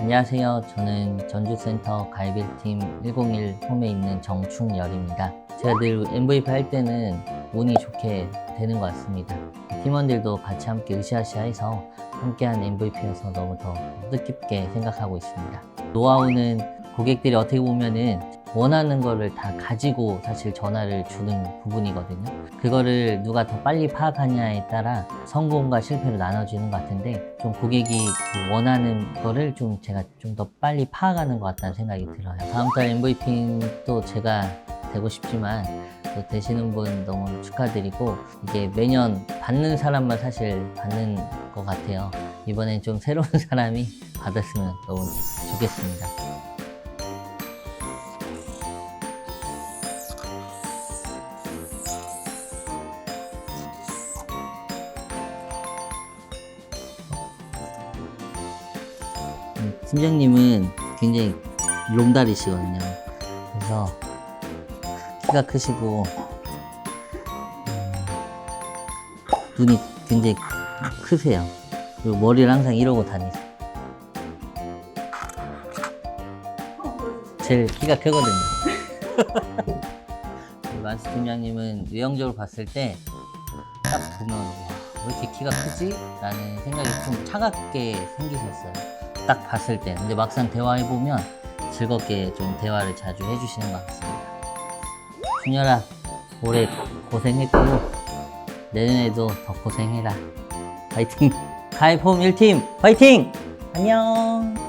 안녕하세요. 저는 전주센터 가이빌팀 101 홈에 있는 정충열입니다. 제가 늘 MVP 할 때는 운이 좋게 되는 것 같습니다. 팀원들도 같이 함께 으쌰으쌰해서 함께한 MVP여서 너무 더 뜻깊게 생각하고 있습니다. 노하우는 고객들이 어떻게 보면은 원하는 거를 다 가지고 사실 전화를 주는 부분이거든요. 그거를 누가 더 빨리 파악하냐에 따라 성공과 실패를 나눠지는 것 같은데 좀 고객이 그 원하는 거를 좀 제가 좀 더 빨리 파악하는 것 같다는 생각이 들어요. 다음 달 MVP는 또 제가 되고 싶지만 또 되시는 분 너무 축하드리고 이게 매년 받는 사람만 사실 받는 것 같아요. 이번엔 좀 새로운 사람이 받았으면 너무 좋겠습니다. 팀장님은 굉장히 롱다리시거든요. 그래서 키가 크시고 음, 눈이 굉장히 크세요. 그리고 머리를 항상 이러고 다니세요. 제일 키가 크거든요. 만스 팀장님은 외형적으로 봤을 때 딱 보면 와, 왜 이렇게 키가 크지? 라는 생각이 좀 차갑게 생기셨어요. 딱 봤을 때. 근데 막상 대화해보면 즐겁게 좀 대화를 자주 해주시는 것 같습니다. 준열아, 올해 고생했고, 내년에도 더 고생해라. 파이팅! 가입홈 1팀, 파이팅! 안녕!